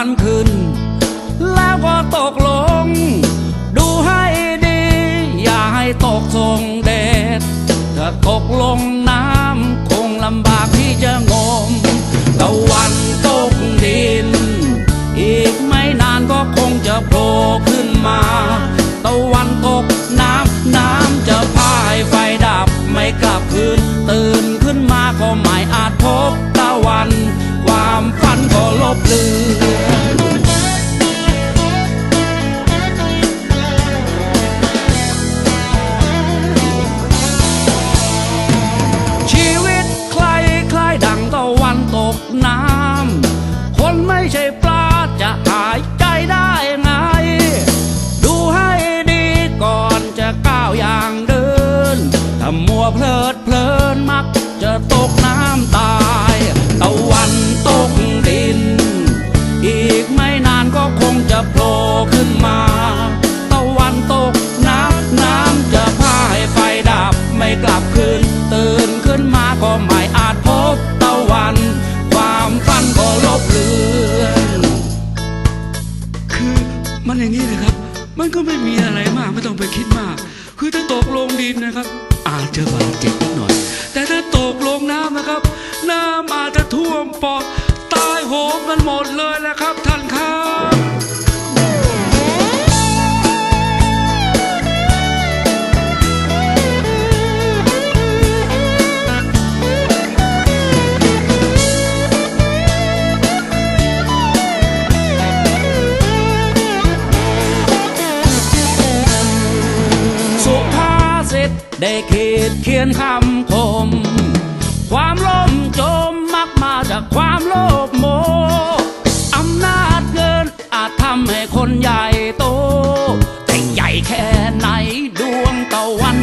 ันขึ้น แล้วก็ตกลง ดูให้ดี อย่าให้ตกทรงเด็ดถ้าตกลงน้ำคงลำบากที่จะงมตะวันตกดิน อีกไม่นานก็คงจะโผล่ขึ้นมาตะวันตกน้ำน้ำจะพายไฟดับไม่กลับคืน ตื่นขึ้นมาก็ไม่อาจพบตะวัน ม่มีอะไรมากไม่ต้องไปคิดมาก คือถ้าตกลงดินนะครับ อาจจะบาดเจ็บนิดหน่อย แต่ถ้าตกลงน้ำนะครับ น้ำอาจจะท่วมปอดตายโหงกันหมดเลยแหละครับท่านครับ ได้ขีดเขียนคำคม ความล่มจมมักมาจากความโลภโมอำนาจเงินอาจทำให้คนใหญ่โต แต่ใหญ่แค่ไหนดวงตะวัน